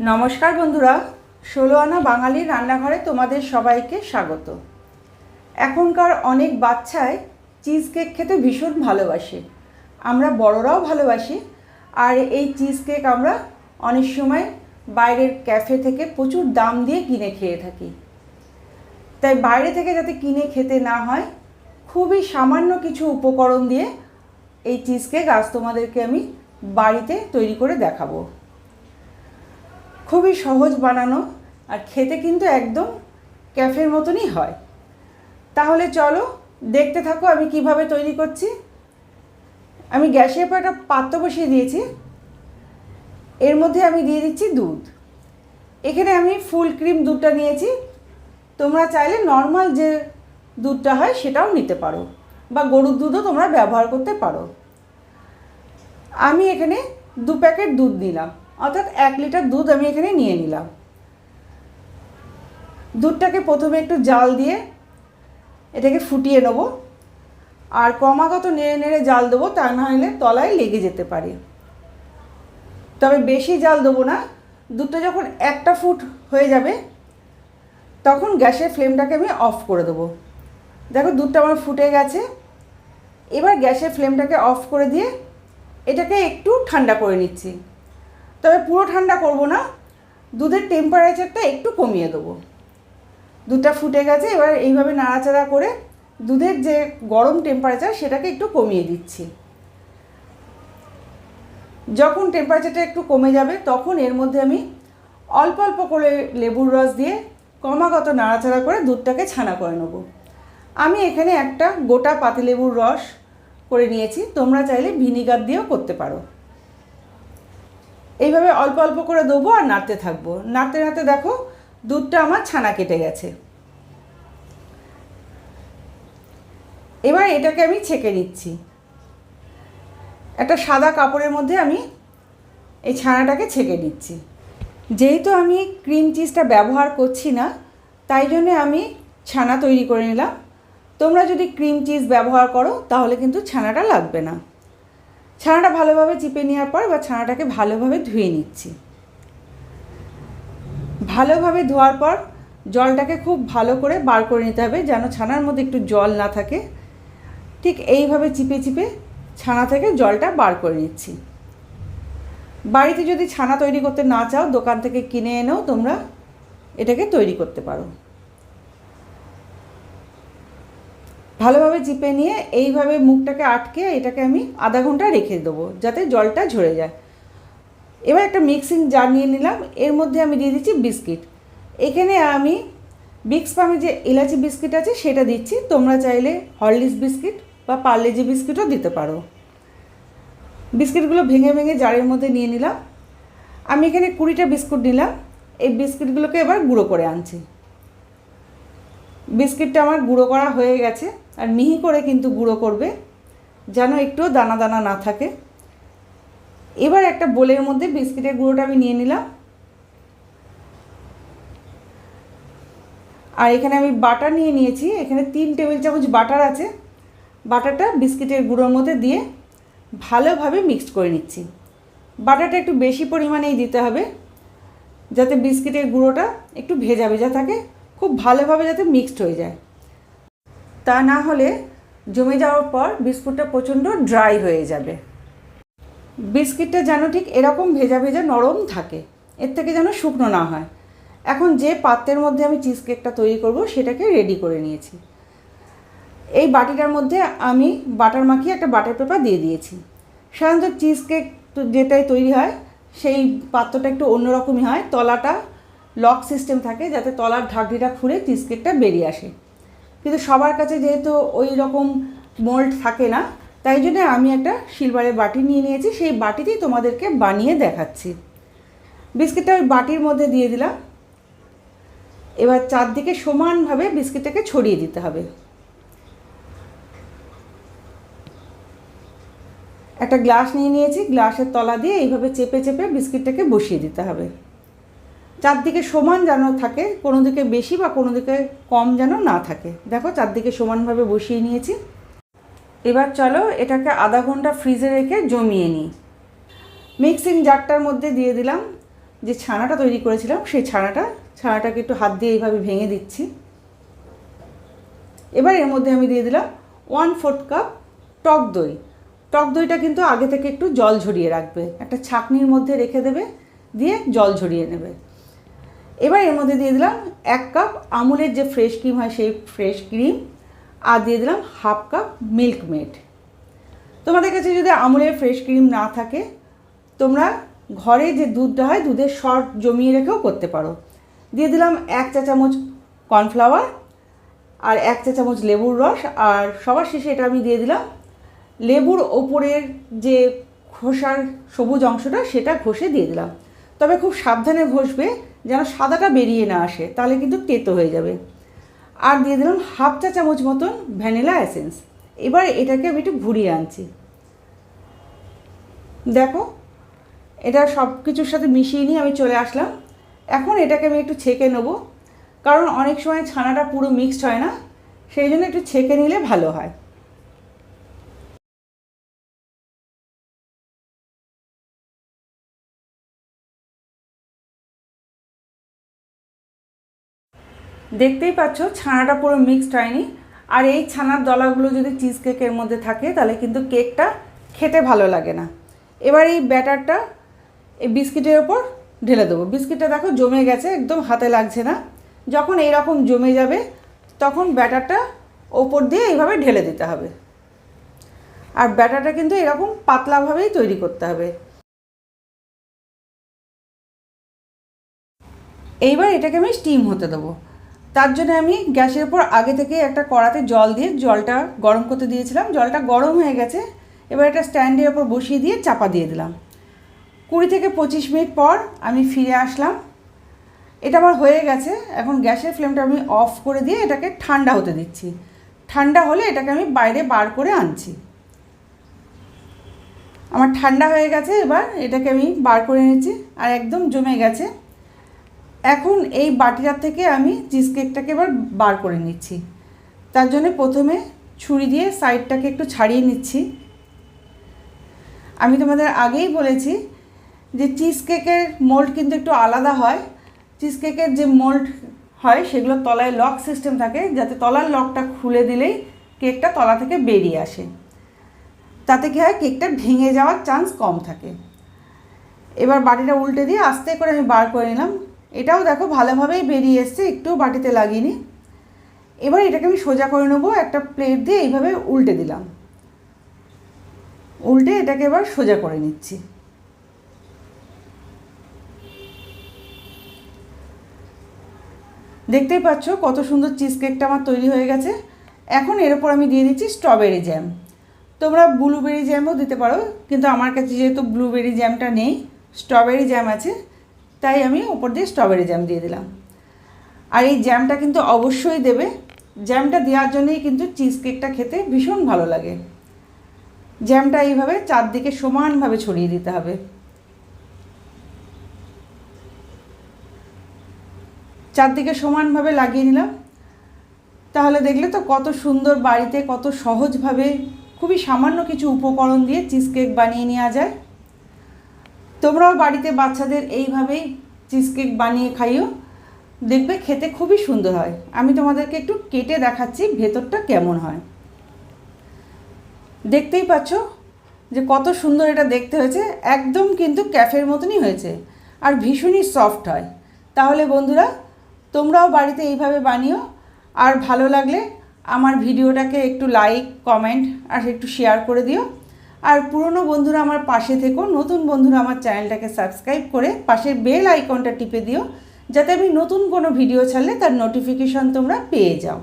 নমস্কার বন্ধুরা ষোলো আনা বাঙালির রান্নাঘরে তোমাদের সবাইকে স্বাগত। এখনকার অনেক বাচ্চাই চিজ কেক খেতে ভীষণ ভালোবাসে। আমরা বড়রাও ভালোবাসি, আর এই চিজ কেক আমরা অনেক সময় বাইরের ক্যাফে থেকে প্রচুর দাম দিয়ে কিনে খেয়ে থাকি। তাই বাইরে থেকে যাতে কিনে খেতে না হয়, খুবই সামান্য কিছু উপকরণ দিয়ে এই চিজ কেক আজ তোমাদেরকে আমি বাড়িতে তৈরি করে দেখাবো। খুবই সহজ বানানো আর খেতে কিন্তু একদম ক্যাফের মতনই হয়। তাহলে চলো দেখতে থাকো আমি কীভাবে তৈরি করছি। আমি গ্যাসের উপর একটা পাত্র বসিয়ে দিয়েছি। এর মধ্যে আমি দিয়ে দিচ্ছি দুধ। এখানে আমি ফুল ক্রিম দুধটা নিয়েছি। তোমরা চাইলে নর্মাল যে দুধটা হয় সেটাও নিতে পারো বা গরুর দুধও তোমরা ব্যবহার করতে পারো। আমি এখানে দু প্যাকেট দুধ নিলাম। অর্থাৎ এক লিটার দুধ আমি এখানে নিয়ে নিলাম। দুধটাকে প্রথমে একটু জাল দিয়ে এটাকে ফুটিয়ে নেব। আর ক্রমাগত নেড়ে নেড়ে জাল দেবো, তা না হলে তলায় লেগে যেতে পারে। তবে বেশি জাল দেবো না, দুধটা যখন একটা ফুট হয়ে যাবে, তখন গ্যাসের ফ্লেমটাকে আমি অফ করে দেবো। দেখো দুধটা আমার ফুটে গেছে। এবার গ্যাসের ফ্লেমটাকে অফ করে দিয়ে এটাকে একটু ঠান্ডা করে নিচ্ছি। তবে পুরো ঠান্ডা করব না। দুধের টেম্পারেচারটা একটু কমিয়ে দেবো। দুধটা ফুটে গেছে, এবার এইভাবে নাড়াচাড়া করে দুধের যে গরম টেম্পারেচার সেটাকে একটু কমিয়ে দিচ্ছি। যখন টেম্পারেচারটা একটু কমে যাবে, তখন এর মধ্যে আমি অল্প অল্প করে লেবুর রস দিয়ে ক্রমাগত নাড়াচাড়া করে দুধটাকে ছানা করে নেব। আমি এখানে একটা গোটা পাতিলেবুর রস করে নিয়েছি, তোমরা চাইলে ভিনিগার দিয়েও করতে পারো। এইভাবে অল্প অল্প করে দেবো আর নাড়তে থাকব। নাড়তে নাড়তে দেখো দুধটা আমার ছানা কেটে গেছে। এবার এটাকে আমি ছেঁকে নিচ্ছি। একটা সাদা কাপড়ের মধ্যে আমি এই ছানাটাকে ছেঁকে নিচ্ছি। যেহেতু আমি ক্রিম চিজটা ব্যবহার করছি না, তাই জন্য আমি ছানা তৈরি করে নিলাম। তোমরা যদি ক্রিম চিজ ব্যবহার করো, তাহলে কিন্তু ছানাটা লাগবে না। ছানাটা ভালোভাবে চিপে নেওয়ার পর এবার ছানাটাকে ভালোভাবে ধুয়ে নিচ্ছি। ভালোভাবে ধোয়ার পর জলটাকে খুব ভালো করে বার করে নিতে হবে যেন ছানার মধ্যে একটু জল না থাকে। ঠিক এইভাবে চিপে চিপে ছানা থেকে জলটা বার করে নিচ্ছি। বাড়িতে যদি ছানা তৈরি করতে না চাও, দোকান থেকে কিনে এনেও তোমরা এটাকে তৈরি করতে পারো। ভালোভাবে চিপে নিয়ে এইভাবে মুখটাকে আটকে এটাকে আমি আধা ঘণ্টা রেখে দেবো, যাতে জলটা ঝরে যায়। এবার একটা মিক্সিং জার নিয়ে নিলাম, এর মধ্যে আমি দিয়ে দিচ্ছি বিস্কিট। এখানে আমি বিক্স পামে যে এলাচি বিস্কিট আছে সেটা দিচ্ছি, তোমরা চাইলে হরলিক্স বিস্কিট বা পার্লেজি বিস্কিটও দিতে পারো। বিস্কিটগুলো ভেঙে ভেঙে জারের মধ্যে নিয়ে নিলাম। আমি এখানে কুড়িটা বিস্কুট নিলাম, এই বিস্কিটগুলোকে এবার গুঁড়ো করে আনছি। বিস্কিটটা আমার গুঁড়ো করা হয়ে গেছে। আর মিহি করে কিন্তু গুঁড়ো করবে, যেন একটু দানা দানা না থাকে। এবার একটা বোলের মধ্যে বিস্কিটের গুঁড়োটা আমি নিয়ে নিলাম। আর এখানে আমি বাটার নিয়ে নিয়েছি, এখানে তিন টেবিল চামচ বাটার আছে। বাটারটা বিস্কিটের গুঁড়োর মধ্যে দিয়ে ভালোভাবে মিক্সড করে নিচ্ছি। বাটারটা একটু বেশি পরিমাণেই দিতে হবে, যাতে বিস্কিটের গুঁড়োটা একটু ভেজা ভেজা থাকে, খুব ভালোভাবে যাতে মিক্সড হয়ে যায়। তা না হলে জমে যাওয়ার পর বিস্কুটটা প্রচণ্ড ড্রাই হয়ে যাবে। বিস্কিটটা যেন ঠিক এরকম ভেজা ভেজা নরম থাকে, এর থেকে যেন শুকনো না হয়। এখন যে পাত্রের মধ্যে আমি চিজ কেকটা তৈরি করব সেটাকে রেডি করে নিয়েছি। এই বাটিটার মধ্যে আমি বাটার মাখিয়ে একটা বাটার পেপার দিয়ে দিয়েছি। সাধারণত চিজ কেক যেটাই তৈরি হয়, সেই পাত্রটা একটু অন্যরকমই হয়। তলাটা লক সিস্টেম থাকে যাতে তলার ঢাকনিটা খুঁড়ে চিজ কেকটা বেরিয়ে আসে। কিন্তু সবার কাছে যেহেতু ওই রকম মোল্ড থাকে না, তাই জন্য আমি একটা সিলভারের বাটি নিয়ে নিয়েছি, সেই বাটিতেই তোমাদেরকে বানিয়ে দেখাচ্ছি। বিস্কিটটা ওই বাটির মধ্যে দিয়ে দিলাম। এবার চারদিকে সমানভাবে বিস্কিটটাকে ছড়িয়ে দিতে হবে। একটা গ্লাস নিয়ে নিয়েছি, গ্লাসের তলা দিয়ে এইভাবে চেপে চেপে বিস্কিটটাকে বসিয়ে দিতে হবে। চারদিকে সমান যেন থাকে, কোনো দিকে বেশি বা কোনো দিকে কম যেন না থাকে। দেখো, চারদিকে সমানভাবে বসিয়ে নিয়েছি। এবার চলো এটাকে আধা ঘণ্টা ফ্রিজে রেখে জমিয়ে নিই। মিক্সিং জারটার মধ্যে দিয়ে দিলাম। যে ছানাটা তৈরি করেছিলাম, সেই ছানাটা, ছানাটাকে একটু হাত দিয়ে এইভাবে ভেঙে দিচ্ছি। এবার এর মধ্যে আমি দিয়ে দিলাম ওয়ান ফোর্থ কাপ টক দই। টক দইটা কিন্তু আগে থেকে একটু জল ঝরিয়ে রাখবে। একটা ছাকনির মধ্যে রেখে দেবে, দিয়ে জল ঝরিয়ে নেবে। এবার এর মধ্যে দিয়ে দিলাম এক কাপ আমুলের যে ফ্রেশ ক্রিম হয় সেই ফ্রেশ ক্রিম আর দিয়ে দিলাম হাফ কাপ মিল্ক মেড তোমাদের কাছে যদি আমুলের ফ্রেশ ক্রিম না থাকে, তোমরা ঘরে যে দুধটা হয় দুধের শর্ট জমিয়ে রেখেও করতে পারো। দিয়ে দিলাম এক চা চামচ কর্নফ্লাওয়ার আর এক চা চামচ লেবুর রস আর সবার শেষে এটা আমি দিয়ে দিলাম লেবুর ওপরের যে খোসার সবুজ অংশটা সেটা ঘষে দিয়ে দিলাম। তবে খুব সাবধানে ঘষবে যেন সাদাটা বেরিয়ে না আসে, তাহলে কিন্তু তেতো হয়ে যাবে। আর দিয়ে দিলাম হাফ চা চামচ মতন ভ্যানিলা এসেন্স। এবার এটাকে আমি একটু ঘুরিয়ে আনছি। দেখো, এটা সব কিছুর সাথে মিশিয়ে নিয়ে আমি চলে আসলাম। এখন এটাকে আমি একটু ছেঁকে নেব, কারণ অনেক সময় ছানাটা পুরো মিক্সড হয় না, সেই জন্য একটু ছেঁকে নিলে ভালো হয়। দেখতেই পাচ্ছ, ছানাটা পুরো মিক্সড হয়নি। আর এই ছানার দলাগুলো যদি চিজ কেকের মধ্যে থাকে, তাহলে কিন্তু কেকটা খেতে ভালো লাগে না। এবার এই ব্যাটারটা এই বিস্কিটের ওপর ঢেলে দেবো। বিস্কিটটা দেখো জমে গেছে, একদম হাতে লাগছে না। যখন এইরকম জমে যাবে, তখন ব্যাটারটা ওপর দিয়ে এইভাবে ঢেলে দিতে হবে। আর ব্যাটারটা কিন্তু এরকম পাতলাভাবেই তৈরি করতে হবে। এইবার এটাকে আমি স্টিম হতে দেবো। তার জন্য আমি গ্যাসের উপর আগে থেকে একটা কড়াতে জল দিয়ে জলটা গরম করতে দিয়েছিলাম। জলটা গরম হয়ে গেছে। এবার একটা স্ট্যান্ডের ওপর বসিয়ে দিয়ে চাপা দিয়ে দিলাম। কুড়ি থেকে পঁচিশ মিনিট পর আমি ফিরে আসলাম। এটা আমার হয়ে গেছে। এখন গ্যাসের ফ্লেমটা আমি অফ করে দিয়ে এটাকে ঠান্ডা হতে দিচ্ছি। ঠান্ডা হলে এটাকে আমি বাইরে বার করে আনছি। আমার ঠান্ডা হয়ে গেছে। এবার এটাকে আমি বার করে নিচ্ছি আর একদম জমে গেছে। এখন এই বাটিটার থেকে আমি চিজ কেকটাকে এবার বার করে নিচ্ছি। তার জন্য প্রথমে ছুরি দিয়ে সাইডটাকে একটু ছাড়িয়ে নিচ্ছি। আমি তোমাদের আগেই বলেছি যে চিজ কেকের মোল্ড কিন্তু একটু আলাদা হয়। চিজ কেকের যে মোল্ড হয় সেগুলো তলায় লক সিস্টেম থাকে, যাতে তলার লকটা খুলে দিলেই কেকটা তলা থেকে বেরিয়ে আসে। তাতে কী হয়, কেকটা ভেঙে যাওয়ার চান্স কম থাকে। এবার বাটিটা উল্টে দিয়ে আস্তে করে আমি বার করে নিলাম। এটাও দেখো ভালোভাবেই বেরিয়ে এসছে, একটু বাটিতে লাগিনি এবার এটাকে আমি সোজা করে নেব, একটা প্লেট দিয়ে এইভাবে উল্টে দিলাম। উল্টে এটাকে এবার সোজা করে নিচ্ছি। দেখতেই পাচ্ছ কত সুন্দর চিজ কেকটা আমার তৈরি হয়ে গেছে। এখন এর ওপর আমি দিয়ে দিচ্ছি স্ট্রবেরি জ্যাম তোমরা ব্লুবেরি জ্যামও দিতে পারো, কিন্তু আমার কাছে যেহেতু ব্লুবেরি জ্যামটা নেই স্ট্রবেরি জ্যাম আছে তাই আমি ওপর দিয়ে স্ট্রবেরি জ্যাম দিয়ে দিলাম। আর এই জ্যামটা কিন্তু অবশ্যই দেবে। জ্যামটা দেওয়ার জন্যই কিন্তু চিজ কেকটা খেতে ভীষণ ভালো লাগে। জ্যামটা এইভাবে চারদিকে সমানভাবে ছড়িয়ে দিতে হবে। চারদিকে সমানভাবে লাগিয়ে নিলাম। তাহলে দেখলে তো কত সুন্দর বাড়িতে কত সহজভাবে খুবই সামান্য কিছু উপকরণ দিয়ে চিজ কেক বানিয়ে নেওয়া যায়। তোমরাও বাড়িতে বাচ্চাদের এইভাবেই চিজ কেক বানিয়ে খাইও। দেখবে খেতে খুবই সুন্দর হয়। আমি তোমাদেরকে একটু কেটে দেখাচ্ছি ভেতরটা কেমন হয়। দেখতেই পাচ্ছ যে কত সুন্দর এটা দেখতে হয়েছে। একদম কিন্তু ক্যাফের মতনই হয়েছে। আর ভীষণই সফট হয়। তাহলে বন্ধুরা, তোমরাও বাড়িতে এইভাবে বানিও। আর ভালো লাগলে আমার ভিডিওটাকে একটু লাইক কমেন্ট আর একটু শেয়ার করে দিও। আর পুরনো বন্ধুরা আমার পাশে থেকো, নতুন বন্ধুরা আমার চ্যানেলটাকে সাবস্ক্রাইব করে পাশের বেল আইকনটা টিপে দিও, যাতে আমি নতুন কোনো ভিডিও ছাড়লে তার নোটিফিকেশান তোমরা পেয়ে যাও।